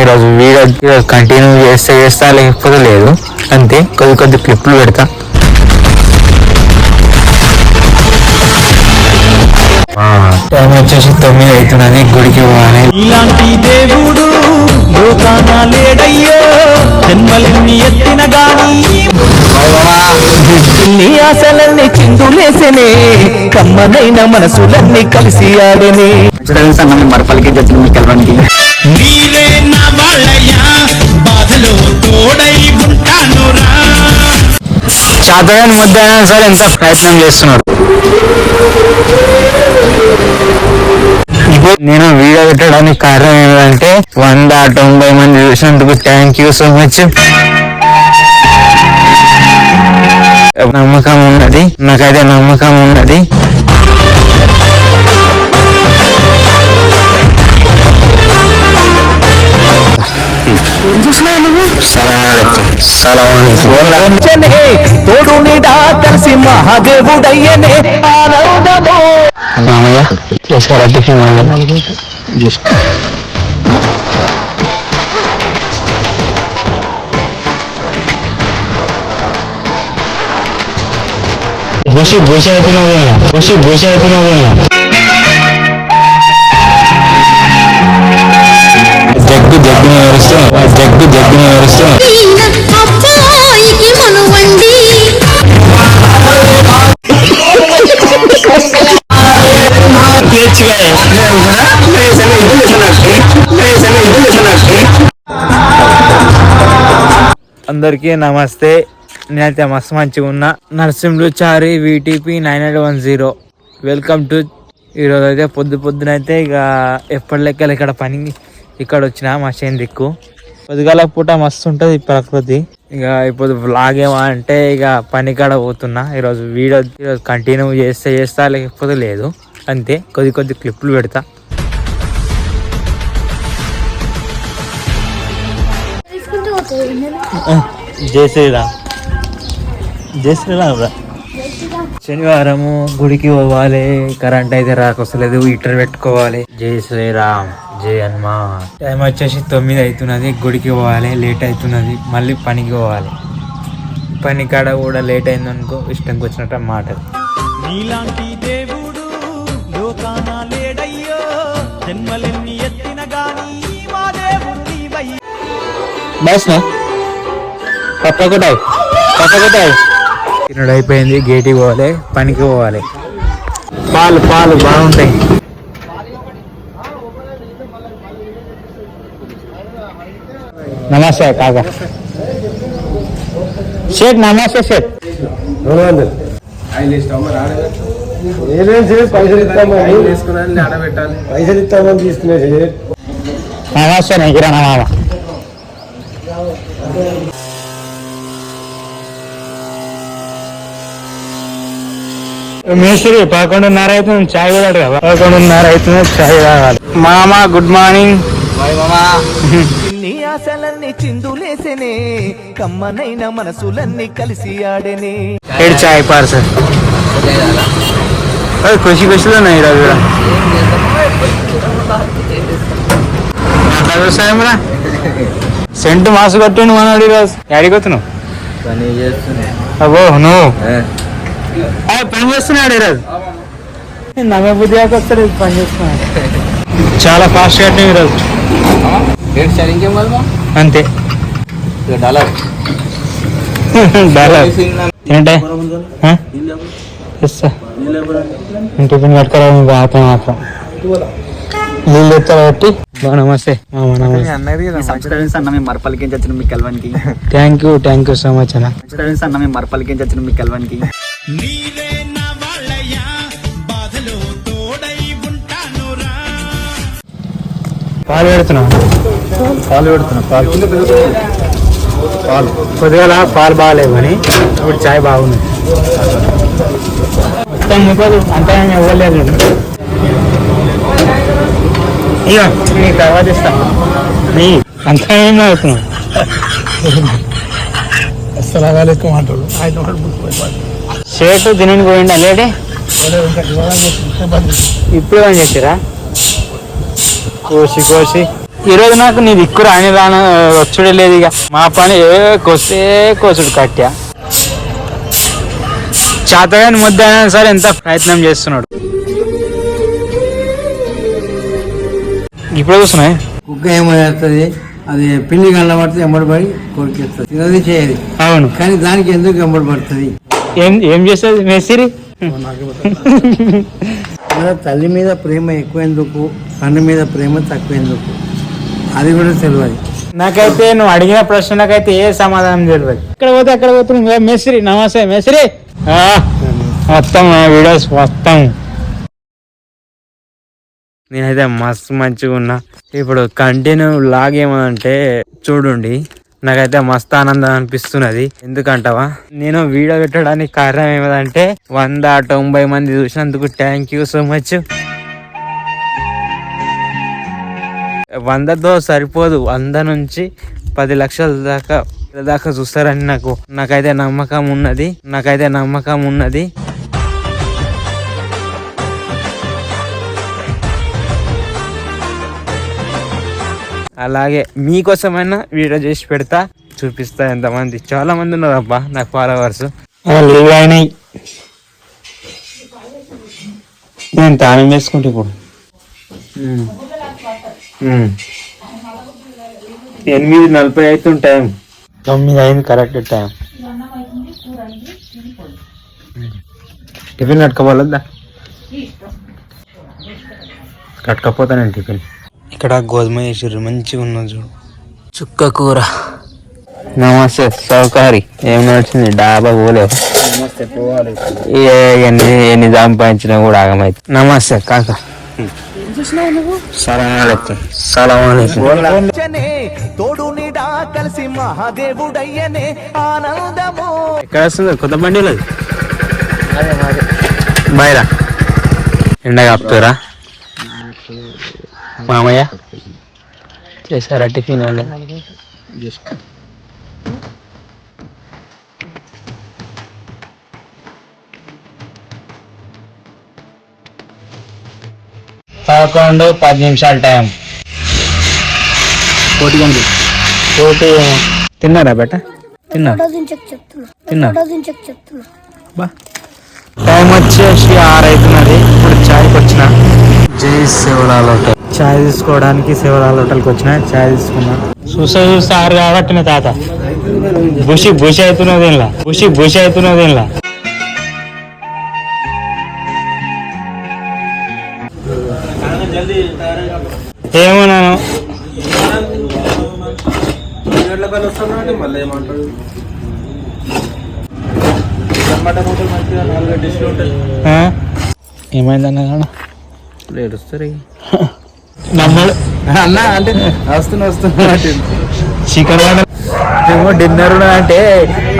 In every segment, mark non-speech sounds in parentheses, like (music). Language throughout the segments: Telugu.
ఈరోజు వీడియో ఈరోజు కంటిన్యూ చేస్తే చేస్తా లేకపోతే లేదు. అంతే. కొద్ది కొద్ది క్లిప్లు పెడతా. టైం వచ్చేసి తొమ్మిది అవుతున్నది. గుడికి పోవాలి. ఇలాంటి దేవుడు లోకాన లేడయ్యో జన్మలెన్ని ఎత్తిన గాని. ఇన్ని ఆశలన్నీ చిందులేసనే కమ్మనైన మనసులన్నీ కలిసి ఆడనే. మరపలికి తెచ్చిన మీకు వెళ్ళడానికి. నీవే నా వాళ్ళయ్యా బాధలో తోడై ఉంటానురా. శాతగాని ముద్ద అయినా సరే ఎంత ప్రయత్నం చేస్తున్నాడు. నేను వీడియో పెట్టడానికి కారణం ఏంటంటే వంద తొంభై మంది చూసినందుకు థ్యాంక్ యూ సో మచ్ నమ్మకం ఉన్నది నాకైతే నమ్మకం ఉన్నది. కలిసి మహాదేవుడయ్యనే ఆనందము మామయ్య చేసారా టిఫిన్ జస్ట్ బుషి బుషి అయిపోయినది బుషి బుషి అయిపోయినది జగ్గు జగ్గుని ఏడుస్తున్నా జగ్గు జగ్గుని ఏడుస్తున్నా అందరికీ నమస్తే. నేనైతే మస్తు మంచిగా ఉన్నా. Narsimhulu Chari VTP nine eight one zero. Welcome to ఈరోజు అయితే పొద్దు పొద్దునైతే ఇక ఎప్పటి లెక్కలు ఇక్కడ పని ఇక్కడ వచ్చిన మా చేను దిక్కు. పొద్దుగాల పూట మస్తు ఉంటుంది ప్రకృతి. ఇక ఇప్పుడు వ్లాగ్ ఏమో అంటే ఇక పని కాడ పోతున్నా. ఈరోజు వీడియో ఈరోజు కంటిన్యూ చేస్తే చేస్తా లేకపోతే లేదు. అంతే. కొద్ది కొద్ది క్లిప్లు పెడతా. జై శ్రీరామ్. జై శ్రీరామ్ రా. శనివారము గుడికి పోవాలి కరెంట్ అయితే రాకొస్తలేదు హీటర్ పెట్టుకోవాలి. జై శ్రీరామ్ జై హనుమా టైం వచ్చేసి తొమ్మిది అవుతున్నది గుడికి పోవాలి లేట్ అవుతున్నది మళ్ళీ పనికి పోవాలి. పని కాడ కూడా లేట్ అయింది అనుకో ఇష్టంకి వచ్చినట్టు మాట నీలాంటి దేవుడు లోకాన లేడయ్యో జన్మలెన్ని ఎత్తిన గాని మా దేవుడు నీవయ్యా బస్ నా పప్పకొట్టాయి పప్పకొట్టాయి తినడు అయిపోయింది గేటికి పోవాలి పనికి పోవాలి. పాలు పాలు బాగుంటాయి. నమస్తే కాకా షేట్ నమస్తే షేట్ పైసలు ఇస్తామని తీసుకునే నమస్తే నేను కిరాణా మామ. మేస్త్రి పదకొండున్నర అవుతుంది చాయ్ కూడా కదా పదకొండున్నర అవుతుంది చాయ్ తాగాలి. మామ గుడ్ మార్నింగ్ నీ ఆశలన్నీ చిందులేసనే కమ్మనైన మనసులన్నీ కలిసి ఆడనే. ఏడు చాయ్ పార్సల్ ఖుషి ఖుషిలో ఉన్నాయి ఈరోజు కూడా. ఎట్లా వ్యవసాయం రా సెంటు మాసు కట్టిండు మనోడు ఈరోజు. ఎక్కడికి వస్తున్నావు అబ్బో నువ్వు? పని చేస్తున్నాడు ఈరోజు. నమ్మే బుద్ధి దాకా వస్తాడు పని చేస్తున్నాడు. చాలా ఫాస్ట్ కట్టిన ఈరోజు. అంతే. డాలర్. (laughs) ఇస్తా టిఫిన్ కట్టుకోరా నీళ్ళు ఎత్తారా బట్టి బా నమస్తే. సబ్స్క్రైబర్స్ అన్న మేము వచ్చిన మీకు కలవానికి? Thank you thank you so much అన్న. సబ్స్క్రైబర్స్ అన్న మేము మరపలికి వచ్చిన మీకు కలవానికి? నీవే నా వాళ్ళయ్యా బాధలో తోడై ఉంటానురా. పాలు పెడుతున్నా పాలు పెడుతున్నా పాలు. పాలు. కొద్దిగా పాలు బాగాలేవు కానీ ఇప్పుడు చాయ్ బాగుంది. మొత్తం ముప్పదు అంతా ఏమి ఇవ్వలేదు ఇక నీ తర్వాత ఇస్తా. నీ అంతా ఏం అవుతున్నావు అస్సలం అంటాడు ఆయన షేర్ట్ తినని పోయిండా లేడే? ఇప్పుడు ఏం చేసిరా? కోసి కోసి. ఈ రోజు నాకు నీ దిక్కు రాని రాన వచ్చుడే లేదు ఇక. మా పని ఏ కొస్తే కోసుడు కట్ట. చేతగాని ముద్ద అయినా సరే ఎంత ప్రయత్నం చేస్తున్నాడు. ఇప్పుడు చూస్తున్నాయి కుక్క ఏమవుతుంది అది పిండి కనబడితే ఎంబడి పడి కొరికేస్తుంది. తినది చేయదు. అవును. కానీ దానికి ఎందుకు ఎంబడి పడుతుంది? ఏం ఏం చేస్తుంది మెస్సిరి మన తల్లి మీద ప్రేమ ఎక్కువ ఎందుకు కన్ను మీద ప్రేమ తక్కువ ఎందుకు అది కూడా తెలియదు నాకైతే నువ్వు అడిగిన ప్రశ్నలకైతే ఏ సమాధానం తెలియదు ఇక్కడ పోతే అక్కడ పోతున్నావు? మెస్సిరి నమస్తే మెస్సిరి ఆ, మొత్తం వీడియోస్ మొత్తం నేనైతే మస్తు మంచిగా ఉన్నా ఇప్పుడు కంటిన్యూ లాగ్ ఏమంటే చూడండి. నాకైతే మస్తు ఆనందం అనిపిస్తున్నది. ఎందుకంటావా? నేను వీడియో పెట్టడానికి కారణం ఏమిటంటే వంద తొంభై మంది చూసినందుకు థ్యాంక్ యూ సో మచ్ వందతో సరిపోదు వంద నుంచి పది లక్షల దాకా దాకా చూస్తారని నాకు నాకైతే నమ్మకం ఉన్నది నాకైతే నమ్మకం ఉన్నది. అలాగే మీకోసమైనా వీడియో చేసి పెడతా. చూపిస్తా ఎంతమంది. చాలా మంది ఉన్నారు అబ్బా నాకు ఫాలోవర్స్ లీవ్ అయినాయి నేను తాళం వేసుకుంటే ఇప్పుడు. ఎనిమిది నలభై అవుతుంది టైం. తొమ్మిది అయింది కరెక్ట్ టైం. టిఫిన్ కట్టుకోవాలద్దా? కట్టుకపోతా నేను టిఫిన్. ఇక్కడ గోధుమ వేసారు మంచిగా ఉన్నది చూడు. చుక్క కూర. నమస్తే సౌకారి. ఏం నడిచింది? డాబా పోలేవు? ఏ ఎన్ని ఎన్ని సంపాదించినా కూడా ఆగమైతే. నమస్తే కాక. తోడు నీడా కలిసి మహాదేవుడయ్యనే. ఆనందము. ఎక్కడ వస్తుంది? కొత్త బండి లేదు బయరా. ఎండ కాపుతారా? మామయ్య? చేశారా టిఫిన్ పదకొండు పది నిమిషాల టైం. కోటి గంటలు కోటి. తిన్నారా బేట? టైం వచ్చేసి ఆరు అవుతున్నది ఇప్పుడు చాయ్కి వచ్చిన జై శివలాల్ చాయ్ తీసుకోవడానికి శివలాల్ హోటల్కి వచ్చిన చాయ్ తీసుకున్నా. చూసా చూస్తే ఆరు కాబట్టి తాత. బుషి బుషి అవుతున్నది ఇలా బుషి బుషి అవుతున్నది ఇలా ఏమన్నాను? ఏమైందన్నా ఏడుస్తారు (laughs) అన్న అంటే వస్తున్నా వస్తున్నా చికెన్ మేము డిన్నర్ అంటే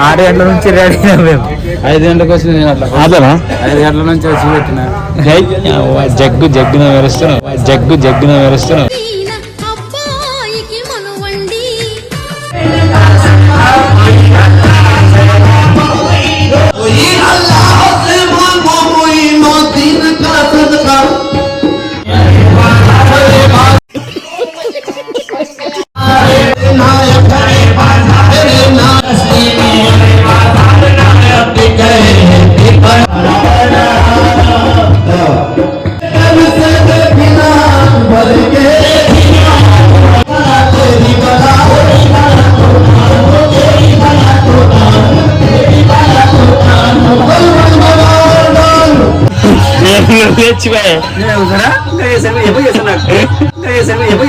ఆరు గంటల నుంచి రెడీ అయినాం మేము. ఐదు గంటలకు వచ్చింది నేను అట్లా. అదనా? ఐదు గంటల నుంచి వచ్చి పెట్టిన. జగ్గు జగ్గున మెరుస్తున్నావు. జగ్గు జగ్గున మెరుస్తున్నావు. తెచ్చిపోయా ఎప్పుడు